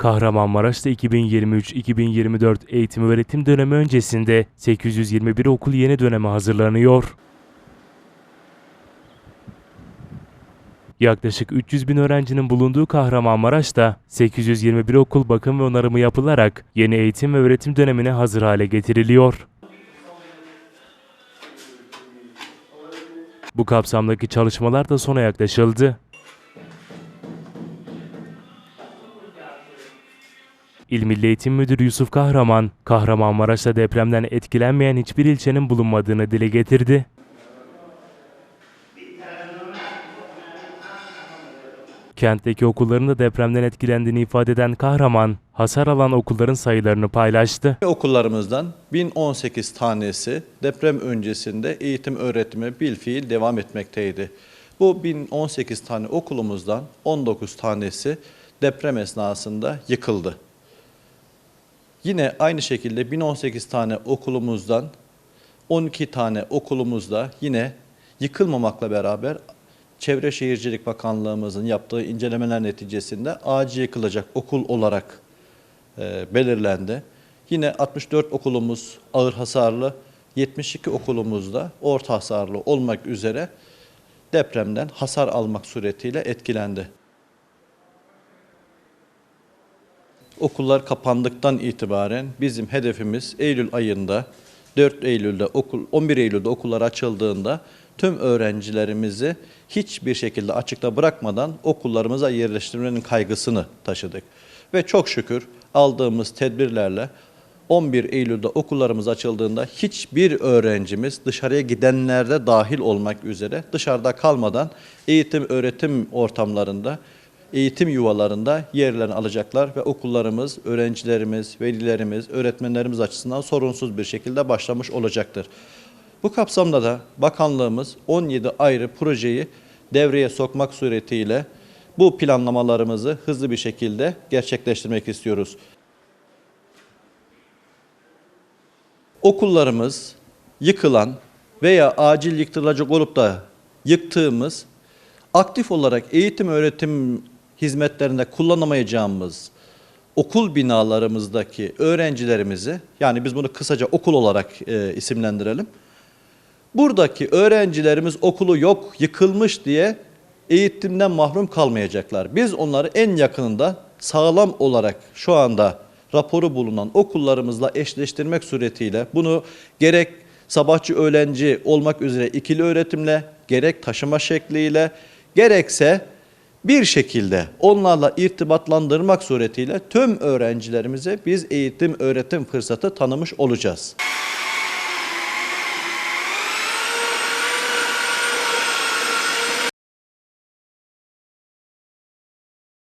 Kahramanmaraş'ta 2023-2024 eğitim öğretim dönemi öncesinde 821 okul yeni döneme hazırlanıyor. Yaklaşık 300 bin öğrencinin bulunduğu Kahramanmaraş'ta 821 okul bakım ve onarımı yapılarak yeni eğitim ve öğretim dönemine hazır hale getiriliyor. Bu kapsamdaki çalışmalar da sona yaklaşıldı. İl Milli Eğitim Müdürü Yusuf Kahraman, Kahramanmaraş'ta depremden etkilenmeyen hiçbir ilçenin bulunmadığını dile getirdi. Kentteki okulların da depremden etkilendiğini ifade eden Kahraman, hasar alan okulların sayılarını paylaştı. Okullarımızdan 1018 tanesi deprem öncesinde eğitim öğretime bilfiil devam etmekteydi. Bu 1018 tane okulumuzdan 19 tanesi deprem esnasında yıkıldı. Yine aynı şekilde 1018 tane okulumuzdan 12 tane okulumuzda yine yıkılmamakla beraber Çevre Şehircilik Bakanlığımızın yaptığı incelemeler neticesinde acil yıkılacak okul olarak e, belirlendi. Yine 64 okulumuz ağır hasarlı, 72 okulumuz da orta hasarlı olmak üzere depremden hasar almak suretiyle etkilendi. Okullar kapandıktan itibaren bizim hedefimiz Eylül ayında 4 Eylül'de okul 11 Eylül'de okullar açıldığında tüm öğrencilerimizi hiçbir şekilde açıkta bırakmadan okullarımıza yerleştirmenin kaygısını taşıdık. Ve çok şükür aldığımız tedbirlerle 11 Eylül'de okullarımız açıldığında hiçbir öğrencimiz dışarıya gidenlerde dahil olmak üzere dışarıda kalmadan eğitim öğretim ortamlarında eğitim yuvalarında yerlerini alacaklar ve okullarımız, öğrencilerimiz, velilerimiz, öğretmenlerimiz açısından sorunsuz bir şekilde başlamış olacaktır. Bu kapsamda da bakanlığımız 17 ayrı projeyi devreye sokmak suretiyle bu planlamalarımızı hızlı bir şekilde gerçekleştirmek istiyoruz. Okullarımız yıkılan veya acil yıkılacak olup da yıktığımız aktif olarak eğitim öğretim hizmetlerinde kullanamayacağımız okul binalarımızdaki öğrencilerimizi yani biz bunu kısaca okul olarak e, isimlendirelim. Buradaki öğrencilerimiz okulu yok, yıkılmış diye eğitimden mahrum kalmayacaklar. Biz onları en yakınında sağlam olarak şu anda raporu bulunan okullarımızla eşleştirmek suretiyle bunu gerek sabahçı öğlenci olmak üzere ikili öğretimle, gerek taşıma şekliyle, gerekse bir şekilde onlarla irtibatlandırmak suretiyle tüm öğrencilerimize biz eğitim öğretim fırsatı tanımış olacağız.